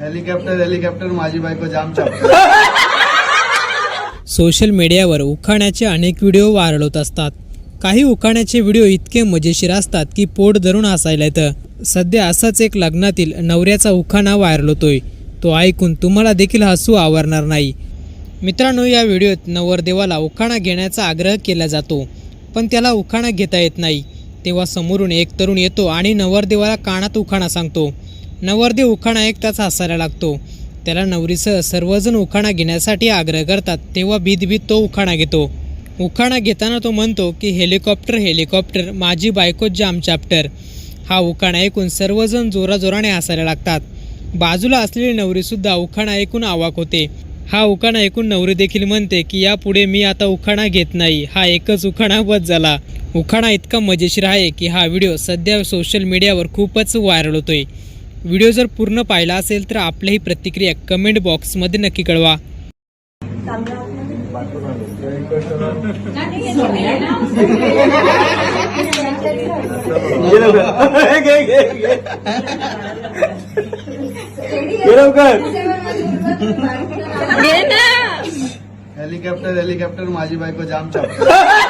Helicopter helicopter माझी बायको जाम social मीडियावर उखाण्याचे अनेक व्हिडिओ व्हायरल होत असतात. काही उखाण्याचे व्हिडिओ इतके मजेशीर असतात की पोट धरून हसायला येतं. सध्या असाच एक लग्नातील नवऱ्याचा उखाणा व्हायरल होतोय. तो ऐकून तुम्हाला देखील हसू आवरणार नाही. मित्रांनो या व्हिडिओत नवरदेवाला उखाणा घेण्याचा आग्रह केला जातो पण त्याला उखाणा घेता येत नाही. तेव्हा समोरून एक तरुण येतो आणि नवरदेवाला कानात उखाणा सांगतो. नवरदेव उखाणा ऐकताच हसायला लागतो. त्याला नवरीसह सर्वजण उखाणा घेण्यासाठी आग्रह करतात. तेव्हा भीत तो उखाणा घेतो. उखाणा घेताना तो म्हणतो की हेलिकॉप्टर हेलिकॉप्टर माझी बायको जाम चॅप्टर. हा उखाणा ऐकून सर्वजण जोराजोराने हसायला लागतात. बाजूला असलेली नवरीसुद्धा उखाणा ऐकून आवाक होते. हा उखाणा ऐकून नवरी देखील म्हणते की यापुढे मी आता उखाणा घेत नाही. हा एकच उखाणा बस झाला. उखाणा इतका मजेशीर आहे की हा व्हिडिओ सध्या सोशल मीडियावर खूपच व्हायरल होतोय. व्हिडिओ जर पूर्ण पाहिला असेल तर आपल्याही प्रतिक्रिया कमेंट बॉक्समध्ये नक्की कळवा. हेलिकॉप्टर हेलिकॉप्टर माझी बायको जाम चाप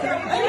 Thank you.